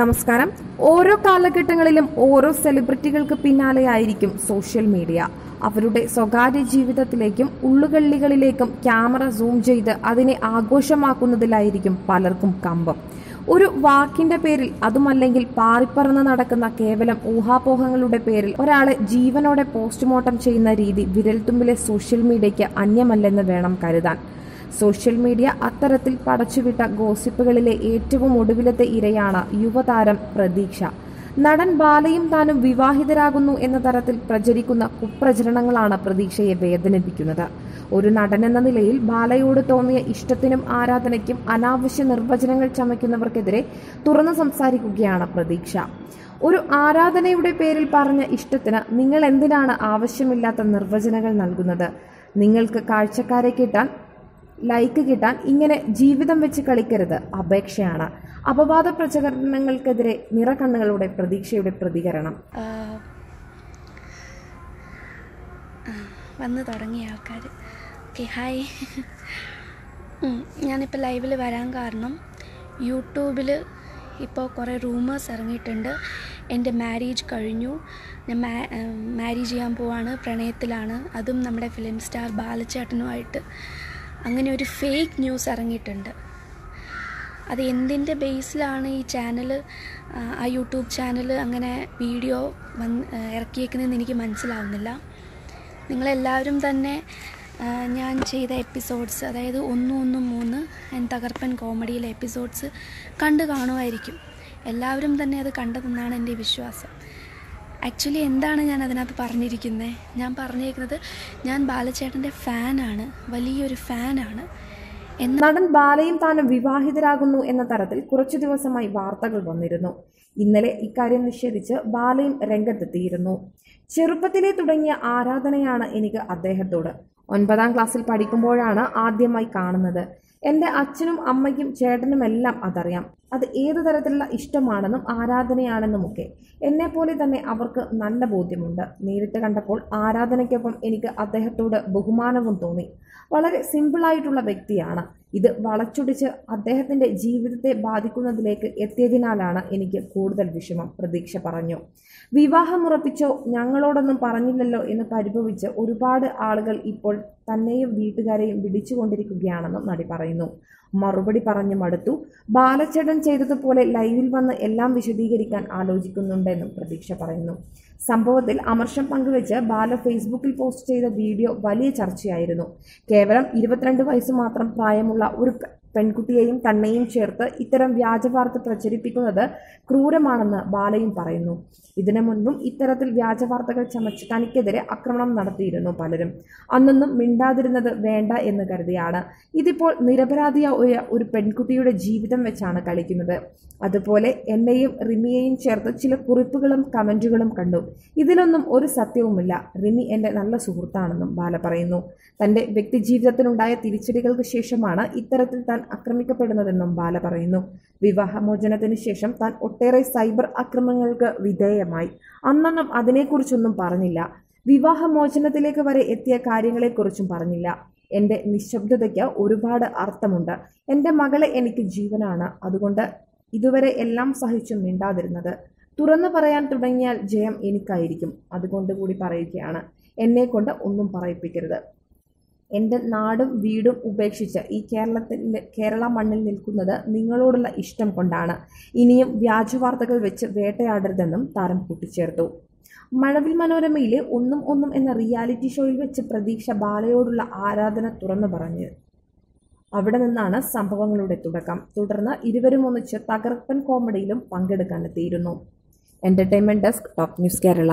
നമസ്കാരം. ഓരോ കാലഘട്ടങ്ങളിലും ഓരോ സെലിബ്രിറ്റികൾക്ക് പിന്നാലെയായിരിക്കും സോഷ്യൽ മീഡിയ. അവരുടെ സ്വകാര്യ ജീവിതത്തിലേക്കും ഉള്ളുകള്ളികളിലേക്കും ക്യാമറ സൂം ചെയ്ത് അതിനെ ആഘോഷമാക്കുന്നതിലായിരിക്കും പലർക്കും കമ്പം. ഒരു വാക്കിന്റെ പേരിൽ അതുമല്ലെങ്കിൽ പാറിപ്പറന്ന് നടക്കുന്ന കേവലം ഊഹാപോഹങ്ങളുടെ പേരിൽ ഒരാളെ ജീവനോടെ പോസ്റ്റ്മോർട്ടം ചെയ്യുന്ന രീതി വിരൽത്തുമ്പിലെ സോഷ്യൽ മീഡിയയ്ക്ക് അന്യമല്ലെന്ന് വേണം കരുതാൻ. സോഷ്യൽ മീഡിയ അത്തരത്തിൽ പടച്ചുവിട്ട ഗോസിപ്പുകളിലെ ഏറ്റവും ഒടുവിലത്തെ ഇരയാണ് യുവതാരം പ്രതീക്ഷ. നടൻ ബാലയും താനും വിവാഹിതരാകുന്നു എന്ന തരത്തിൽ പ്രചരിക്കുന്ന കുപ്രചരണങ്ങളാണ് പ്രതീക്ഷയെ വേദനിപ്പിക്കുന്നത്. ഒരു നടൻ എന്ന നിലയിൽ ബാലയോട് തോന്നിയ ഇഷ്ടത്തിനും ആരാധനയ്ക്കും അനാവശ്യ നിർവചനങ്ങൾ ചമയ്ക്കുന്നവർക്കെതിരെ തുറന്നു സംസാരിക്കുകയാണ് പ്രതീക്ഷ. ഒരു ആരാധനയുടെ പേരിൽ പറഞ്ഞ ഇഷ്ടത്തിന് നിങ്ങൾ എന്തിനാണ് ആവശ്യമില്ലാത്ത നിർവചനങ്ങൾ നൽകുന്നത്? നിങ്ങൾക്ക് കാഴ്ചക്കാരെ കിട്ടാൻ ലൈക്ക് കിട്ടാൻ ഇങ്ങനെ ജീവിതം വെച്ച് കളിക്കരുത്. അപേക്ഷയാണ്. അപവാദ പ്രചരണങ്ങൾക്കെതിരെ നിറകണ്ണുകളുടെ പ്രതീക്ഷയുടെ പ്രതികരണം. വന്നു തുടങ്ങിയ ആൾക്കാർ ഓക്കെ ഹായ്. ഞാനിപ്പോൾ ലൈവിൽ വരാൻ കാരണം യൂട്യൂബിൽ ഇപ്പോൾ കുറേ റൂമേഴ്സ് ഇറങ്ങിയിട്ടുണ്ട്. എന്റെ മാരേജ് കഴിഞ്ഞു. ഞാൻ മാരേജ് ചെയ്യാൻ പോവാണ്. പ്രണയത്തിലാണ്. അതും നമ്മുടെ ഫിലിം സ്റ്റാർ ബാലചേട്ടനുമായിട്ട് അങ്ങനെ ഒരു ഫേക്ക് ന്യൂസ് ഇറങ്ങിയിട്ടുണ്ട്. അത് എന്തിന്റെ ബേസിലാണ് ഈ ചാനൽ ആ യൂട്യൂബ് ചാനൽ അങ്ങനെ വീഡിയോ വന്ന് ഇറക്കിയേക്കുന്നതെന്ന് എനിക്ക് മനസ്സിലാവുന്നില്ല. നിങ്ങളെല്ലാവരും തന്നെ ഞാൻ ചെയ്ത എപ്പിസോഡ്സ് അതായത് ഒന്നും ഒന്നും മൂന്ന് ആൻഡ് തകർപ്പൻ കോമഡിയിലെ എപ്പിസോഡ്സ് കണ്ടു കാണുമായിരിക്കും. എല്ലാവരും തന്നെ അത് കണ്ടതെന്നാണ് എന്റെ വിശ്വാസം. ആക്ച്വലി എന്താണ് ഞാൻ അതിനകത്ത് പറഞ്ഞിരിക്കുന്നത് ഞാൻ പറഞ്ഞിരിക്കുന്നത് ഞാൻ ബാലചേട്ടന്റെ ഫാനാണ്. വലിയൊരു ഫാനാണ്. നടൻ ബാലയും താനും വിവാഹിതരാകുന്നു എന്ന തരത്തിൽ കുറച്ചു ദിവസമായി വാർത്തകൾ വന്നിരുന്നു. ഇന്നലെ ഇക്കാര്യം നിഷേധിച്ച് ബാലയും രംഗത്തെത്തിയിരുന്നു. ചെറുപ്പത്തിലെ തുടങ്ങിയ ആരാധനയാണ് എനിക്ക് അദ്ദേഹത്തോട്. ഒൻപതാം ക്ലാസ്സിൽ പഠിക്കുമ്പോഴാണ് ആദ്യമായി കാണുന്നത്. എന്റെ അച്ഛനും അമ്മയ്ക്കും ചേട്ടനുമെല്ലാം അതറിയാം. അത് ഏതു തരത്തിലുള്ള ഇഷ്ടമാണെന്നും ആരാധനയാണെന്നുമൊക്കെ. പോലെ തന്നെ അവർക്ക് നല്ല ബോധ്യമുണ്ട്. നേരിട്ട് കണ്ടപ്പോൾ ആരാധനയ്ക്കൊപ്പം എനിക്ക് അദ്ദേഹത്തോട് ബഹുമാനവും തോന്നി. വളരെ സിമ്പിളായിട്ടുള്ള വ്യക്തിയാണ്. ഇത് വളച്ചൊടിച്ച് അദ്ദേഹത്തിന്റെ ജീവിതത്തെ ബാധിക്കുന്നതിലേക്ക് എത്തിയതിനാലാണ് എനിക്ക് കൂടുതൽ വിഷമം പ്രതീക്ഷ പറഞ്ഞു. വിവാഹമുറപ്പിച്ചോ ഞങ്ങളോടൊന്നും പറഞ്ഞില്ലല്ലോ എന്ന് പരിഭവിച്ച് ഒരുപാട് ആളുകൾ ഇപ്പോൾ തന്നെയും വീട്ടുകാരെയും വിളിച്ചുകൊണ്ടിരിക്കുകയാണെന്നും നടി പറയുന്നു. മറുപടി പറഞ്ഞു മടുത്തു ബാലച്ചേട്ടൻ ചെയ്തതുപോലെ ലൈവിൽ വന്ന് എല്ലാം വിശദീകരിക്കാൻ ആലോചിക്കുന്നുണ്ടെന്നും പ്രതീക്ഷ പറയുന്നു. സംഭവത്തിൽ അമർഷം പങ്കുവെച്ച് ബാല ഫേസ്ബുക്കിൽ പോസ്റ്റ് ചെയ്ത വീഡിയോ വലിയ ചർച്ചയായിരുന്നു. കേവലം ഇരുപത്തിരണ്ട് വയസ്സ് മാത്രം പ്രായമുള്ള ഒരു പെൺകുട്ടിയെയും തന്നെയും ചേർത്ത് ഇത്തരം വ്യാജവാർത്ത പ്രചരിപ്പിക്കുന്നത് ക്രൂരമാണെന്ന് ബാലയും പറയുന്നു. ഇതിനു മുൻപും ഇത്തരത്തിൽ വ്യാജവാർത്തകൾ ചമച്ച് തനിക്കെതിരെ ആക്രമണം നടത്തിയിരുന്നു പലരും. അന്നൊന്നും മിണ്ടാതിരുന്നത് വേണ്ട എന്ന് കരുതിയാണ്. ഇതിപ്പോൾ നിരപരാധിയായ ഒരു പെൺകുട്ടിയുടെ ജീവിതം വെച്ചാണ് കളിക്കുന്നത്. അതുപോലെ എന്നെയും റിമിയെയും ചേർത്ത് ചില കുറിപ്പുകളും കമന്റുകളും കണ്ടു. ഇതിലൊന്നും ഒരു സത്യവുമില്ല. റിമി എന്റെ നല്ല സുഹൃത്താണെന്നും ബാല പറയുന്നു. തന്റെ വ്യക്തിജീവിതത്തിനുണ്ടായ തിരിച്ചടികൾക്ക് ശേഷമാണ് ഇത്തരത്തിൽ താൻ ആക്രമിക്കപ്പെടുന്നതെന്നും ബാല പറയുന്നു. വിവാഹമോചനത്തിന് ശേഷം താൻ ഒട്ടേറെ സൈബർ ആക്രമണങ്ങൾക്ക് വിധേയമായി. അന്നൊന്നും അതിനെക്കുറിച്ചൊന്നും പറഞ്ഞില്ല. വിവാഹമോചനത്തിലേക്ക് വരെ എത്തിയ കാര്യങ്ങളെക്കുറിച്ചും പറഞ്ഞില്ല. എന്റെ നിശബ്ദതയ്ക്ക് ഒരുപാട് അർത്ഥമുണ്ട്. എന്റെ മകളെ എനിക്ക് ജീവനാണ്. അതുകൊണ്ട് ഇതുവരെ എല്ലാം സഹിച്ചും മിണ്ടാതിരുന്നത്. തുറന്നു പറയാൻ തുടങ്ങിയാൽ ജയം എനിക്കായിരിക്കും. അതുകൊണ്ട് കൂടി പറയുകയാണ്. എന്നെ കൊണ്ട് ഒന്നും പറയിപ്പിക്കരുത്. എന്റെ നാടും വീടും ഉപേക്ഷിച്ച് ഈ കേരളത്തിൽ കേരള മണ്ണിൽ നിൽക്കുന്നത് നിങ്ങളോടുള്ള ഇഷ്ടം കൊണ്ടാണ്. ഇനിയും വ്യാജവാർത്തകൾ വെച്ച് വേട്ടയാടരുതെന്നും താരം കൂട്ടിച്ചേർത്തു. മഴവിൽ മനോരമയിലെ ഒന്നും ഒന്നും എന്ന റിയാലിറ്റി ഷോയിൽ വെച്ച് പ്രതീക്ഷ ബാലയോടുള്ള ആരാധന തുറന്നു പറഞ്ഞു. അവിടെ നിന്നാണ് സംഭവങ്ങളുടെ തുടക്കം. തുടർന്ന് ഇരുവരും ഒന്നിച്ച് തകർപ്പൻ കോമഡിയിലും പങ്കെടുക്കാനെത്തിയിരുന്നു. Entertainment desk top news Kerala